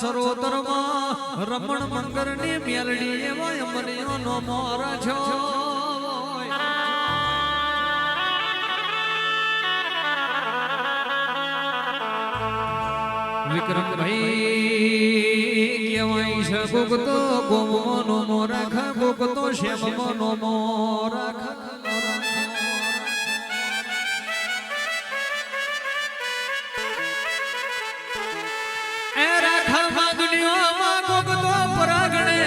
સરોતરમાં રમણ મંગરની મેલડી એવો અમરિયો નો મોર છો કેવાય ભોગતો ગોમોનો ગોમનો મોરા ભોગતો શ્યામનો દુનિયામાં કોકતો પરાગણે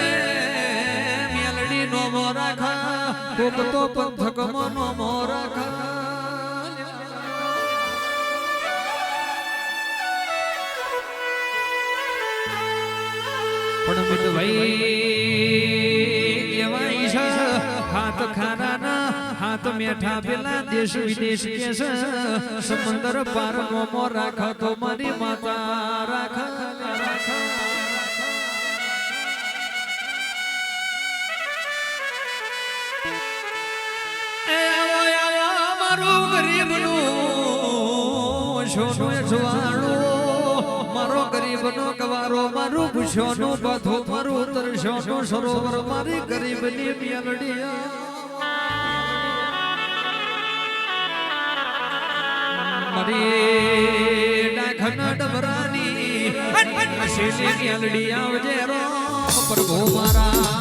મેલડી નો મોરાખા કોકતો પંથકમો નો મોરાખા પણ હાથ ખાનાના હાથ મેઠા પેલા દેશ વિદેશ કે છે રાખ તો મારી માતા રાખ મારું ગરીબનું સોનું જવાળું ગરીબનો ગવારો મારું નો બધો મારું તરસોનું સરોવર મારી ગરીબની મેલડી મારી ડાખના ડબરાની શેષી મેલડી આવજે રો પ્રભુ મારા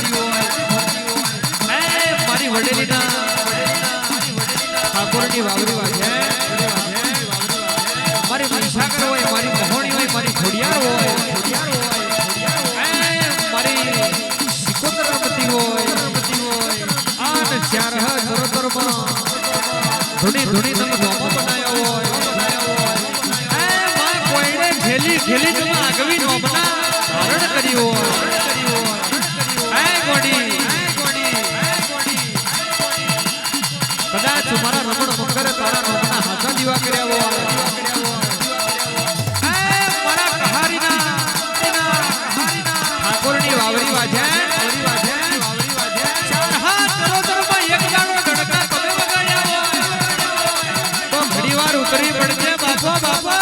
મારી વડેલીના ઠાકોરની વાવડી વાગે મારી મહીસાગર હોય મારી મહોણી હોય મારી ખોડિયાર હોય મારી સિકોતરામતી હોય હ ધૂણી ધૂણી તમે આગવી નોબના ધારણ કર્યું હોય Baba.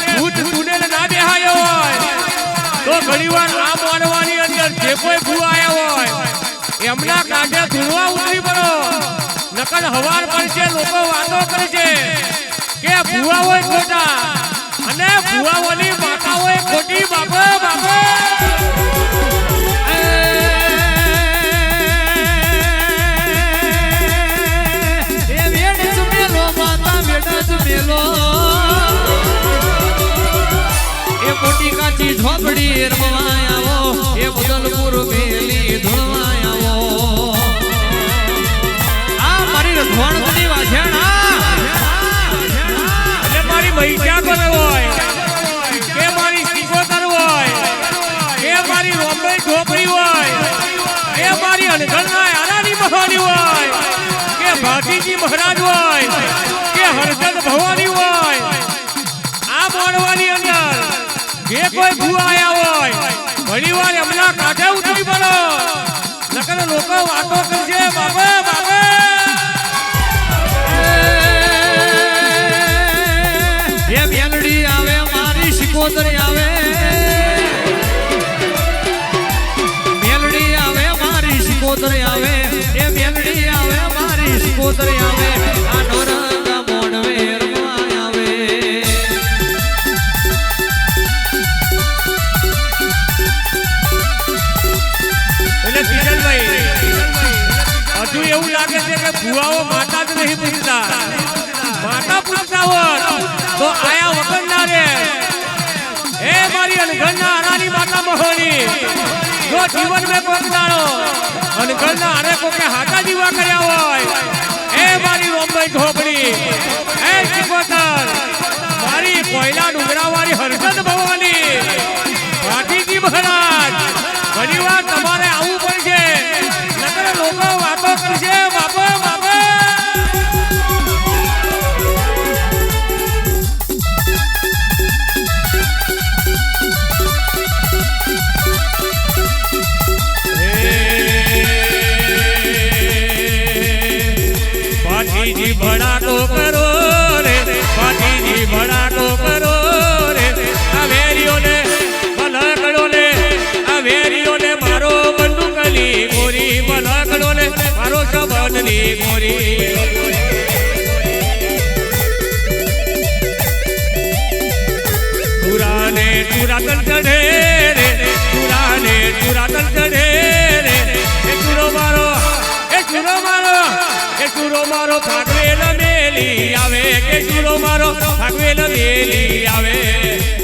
ભૂત તુનેલ ના બેહાયો હોય, તો ઘણીવાર આ માનવાની અંદર જે કોઈ ભૂ આવ્યા હોય, એમના કાંઠે ધૂળવા ઉતરી પડો. નકલ હવાર પડશે લોકો વાતો કરે છે, કે ભૂવા હોય ખોટા, અને ભૂવાઓની માતા ખોટી, બાપો, બાપા. એ કાચી ઝોપડી રમવાય એ બદલપુર મેલી ધોળવાય આ મારી રખવાણની વાછેણા એટલે મારી મહિષાગર હોય, કે મારી સિકોતર હોય, કે મારી રોંબઈ ઝોપડી હોય, કે મારી અનગણના આરાની મહાની હોય, કે ભાટીજી મહારાજ હોય, કે હરજન ભવાની હોય. આ માણવાની અંદર જે કોઈ ભૂવા આયા હોય, ઘણી વાર એમના કાંઠે ઉતરી પડો. નકર લોકો વાતો કરશે, બાબા આવે, મારી શિકોતરી આવે. મેલડી આવે, મારી શિકોતરી આવે. એ મેલડી આવે, મારી શિકોતરી લાગે છે કે ભુવાઓ માતા જ નહીં પૂછતા. માતા પૂછતા હોત તો આયા વગર ના રે. એ મારી અનઘરના આરાની માતા મહોની, જો જીવન મેં પગદાડો અનઘરના આરે કોકે જીવા કર્યા હોય, એ મારી ઢોપડી એ મારો સંબંધની ગોરી તુરાને તુરાતન ચઢે રે, તુરાને તુરાતન ચઢે રે. એ ચૂરો મારો, એ ચૂરો મારો, એ ચૂરો મારો ભાગવેલ મેલી આવે. કે ચૂરો મારો, ભાગવેલ મેલી આવે.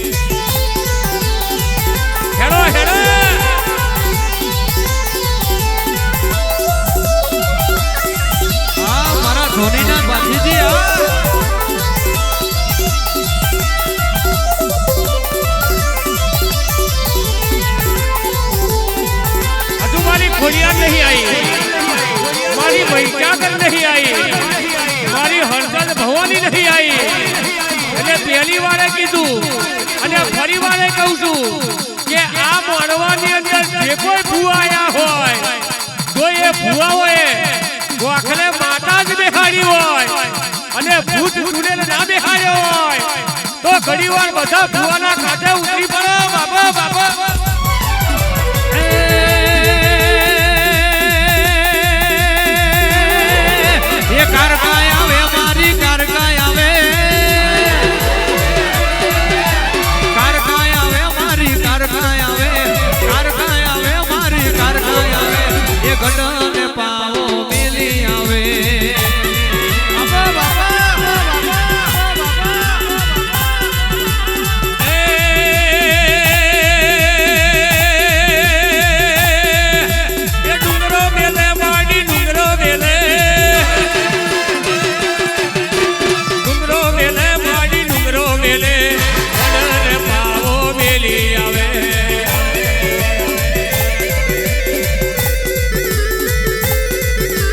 ખોડિયાર નહીં આવી. મારી મહીસાગર નહીં આવી. મારી હરસદ ભવાની નહીં આવી. એટલે પહેલી વારે કીધું, અને ફરી વારે કહું છું કે આ માણવાની અંદર જે કોઈ ભૂવા આયા હોય તો એ ભૂવા હોય ગોખલે માતા જ બેહાડી હોય, અને ભૂત ચૂડેલ ના બેહાડ્યો હોય, તો ઘણી વાર બધા ભૂવાના કાંઠે ઉતરી પડો. બાબા બાબા એ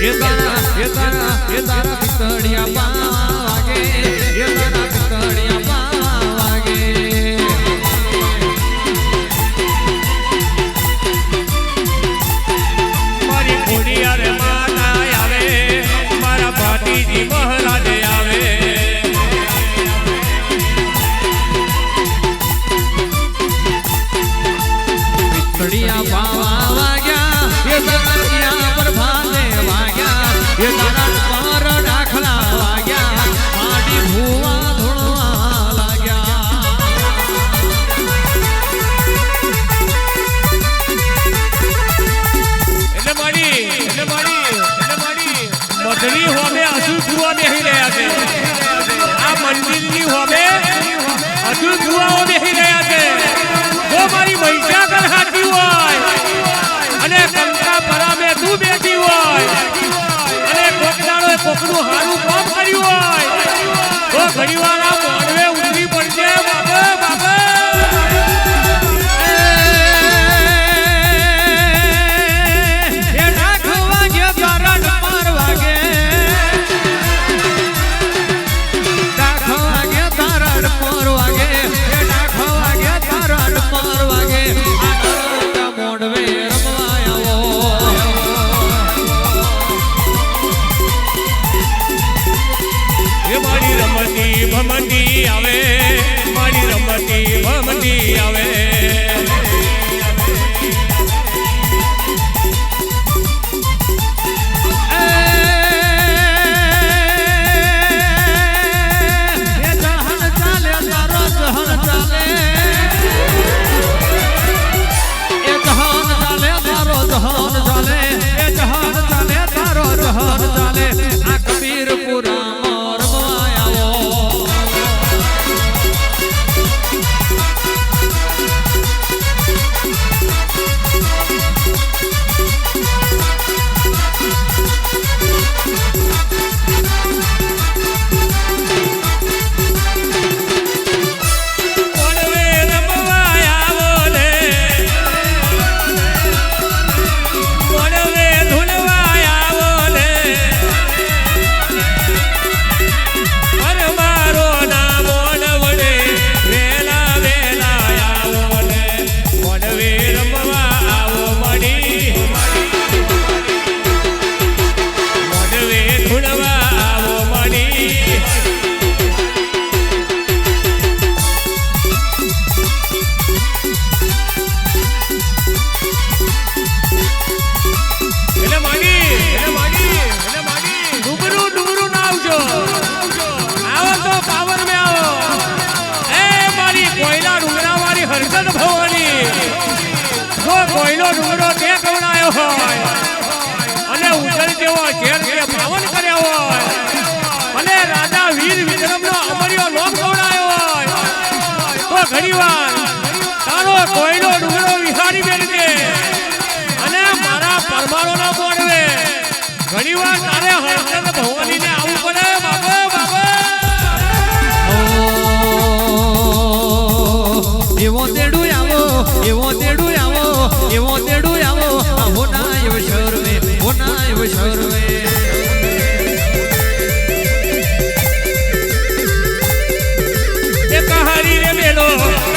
એ તારા એ તારા એ તારા પિતળિયા પાવા વાગે પિતળિયા હોય અને કોકદાડો કોકનું હારું કામ કર્યું હોય. તો ઘણીવાર આ મોડવે એવો તેડું આવો એવો તેડું આવો એવો તેડું આવો. હોના એવ દેવી cielo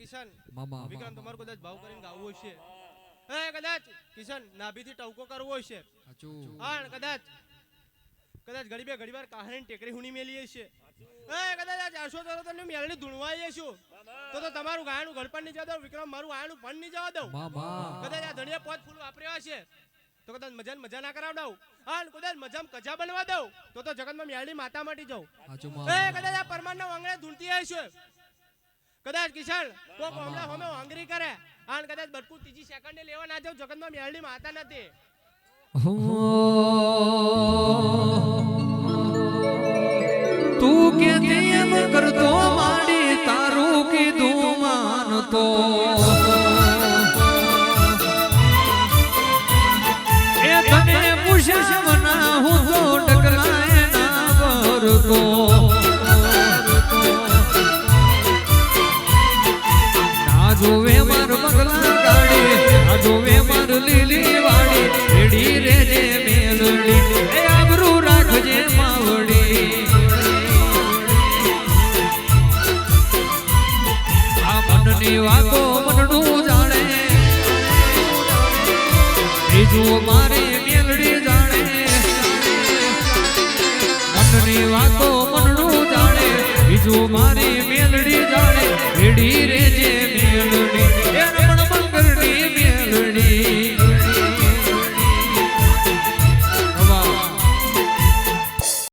કિશન મામા વિક્રમ તમારું કદાચ ભાવ કરીને ગાવું હશે એ કદાચ કિશન નાભીથી ટવકો કરવો હશે હા કદાચ કદાચ ઘડી બે ઘડી વાર કહાની ટેકરી હુની મેલી હશે એ કદાચ આ ચારસો તરો તમને મેલની ધૂણવાઈ છું તો તો તમારું ગાયનું ગળપણ નહીં જવા દઉં વિક્રમ મારું ગાયનું પણ નહીં જવા દઉં. કદાચ આ ધણિયા પોત ફૂલ વાપર્યા હશે. તો કદાચ મજા મજા ના કરાવડાવું. હા કદાચ મજામાં કજા બનવા દઉં. તો તો જગતમાં મેલની માતા માટી જાઉં. એ કદાચ આ પરમાનના વાંગણે ધૂણતી હશે કદાચ કિશન કોક હમણાં હમે હંગરી કરે. આન કદાચ બટકુ ત્રીજી સેકન્ડે લેવા ના જાવ જગતમાં મેળડી માતા નથી. તું કે તેમ કરતો માડી તારું કીધું માનતો. ના